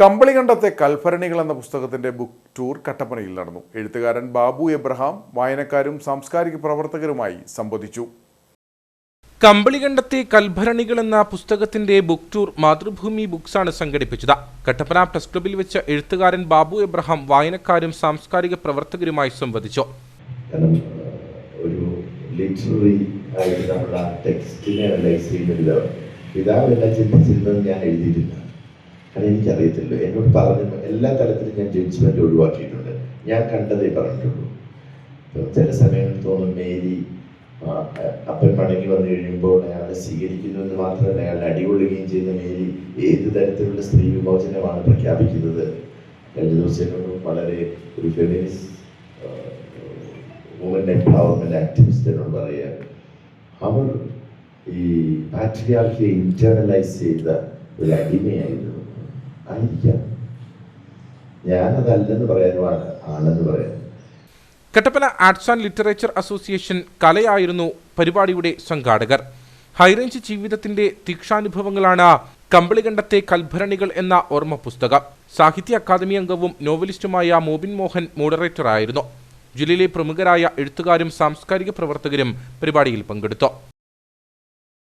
കമ്പളികണ്ടത്തെ കൽഭരണികൾ എന്ന പുസ്തകത്തിന്റെ book tour കട്ടപ്പനയിൽ നടന്നു. എഴുത്തുകാരൻ ബാബു എബ്രഹാം വായനക്കാരും സാംസ്കാരിക പ്രവർത്തകരുമായി സംവദിച്ചു. കമ്പളികണ്ടത്തെ കൽഭരണികൾ എന്ന പുസ്തകത്തിന്റെ ബുക്ക് ടൂർ മാതൃഭൂമി ബുക്സാണ് സംഘടിപ്പിച്ചത്. കട്ടപ്പന പ്രസ് ക്ലബിൽ വെച്ച് എഴുത്തുകാരൻ ബാബു എബ്രഹാം വായനക്കാരും സാംസ്കാരിക പ്രവർത്തകരുമായി സംവദിച്ചു. ഒരു ലിറ്റററി ആയിട്ട് ടെക്സ്റ്റിനെ അനലൈസ് ചിന്തിച്ചിരുന്നത് ഞാൻ എഴുതിയിട്ടില്ല. കാരണം എനിക്കറിയത്തില്ല. എന്നോട് പറഞ്ഞു എല്ലാ തരത്തിലും ഞാൻ ജഡ്ജ്മെന്റ് ഒഴിവാക്കിയിട്ടുണ്ട്. ഞാൻ കണ്ടതേ പറഞ്ഞിട്ടുള്ളൂ. ചില സമയങ്ങളിൽ തോന്നും മേരി അപ്പൻ മടങ്ങി വന്നു കഴിയുമ്പോൾ അയാളെ സ്വീകരിക്കുന്നു എന്ന് മാത്രമല്ല അയാളെ അടികൊള്ളുകയും ചെയ്യുന്ന മേരി ഏത് തരത്തിലുള്ള സ്ത്രീ വിമോചനമാണ് പ്രഖ്യാപിക്കുന്നത്? കഴിഞ്ഞ ദിവസം വളരെ ഒരു ഫെമിനിസ്റ്റ് വുമൻ എംപവർമെന്റ് ആക്ടിവിസ്റ്റിനോട് പറയുക അവർ ഈ പാട്രിയാർക്കിയെ ഇന്റേണലൈസ് ചെയ്ത ഒരു അടിമയായിരുന്നു. ആയിരിക്കാം. ഞാനതല്ലെന്ന് പറയാനുമാണ് ആണെന്ന് പറയാൻ. Kattappana arts and literature association കലയായിരുന്നു പരിപാടിയുടെ സംഘാടകർ. ഹൈറേഞ്ച് ജീവിതത്തിന്റെ തീക്ഷാനുഭവങ്ങളാണ് കമ്പളികണ്ഠത്തെ കൽഭരണികൾ എന്ന ഓർമ്മ പുസ്തകം. സാഹിത്യ അക്കാദമി അംഗവും നോവലിസ്റ്റുമായ മോബിൻ മോഹൻ മോഡറേറ്ററായിരുന്നു. ജില്ലയിലെ പ്രമുഖരായ എഴുത്തുകാരും സാംസ്കാരിക പ്രവർത്തകരും പരിപാടിയിൽ പങ്കെടുത്തു.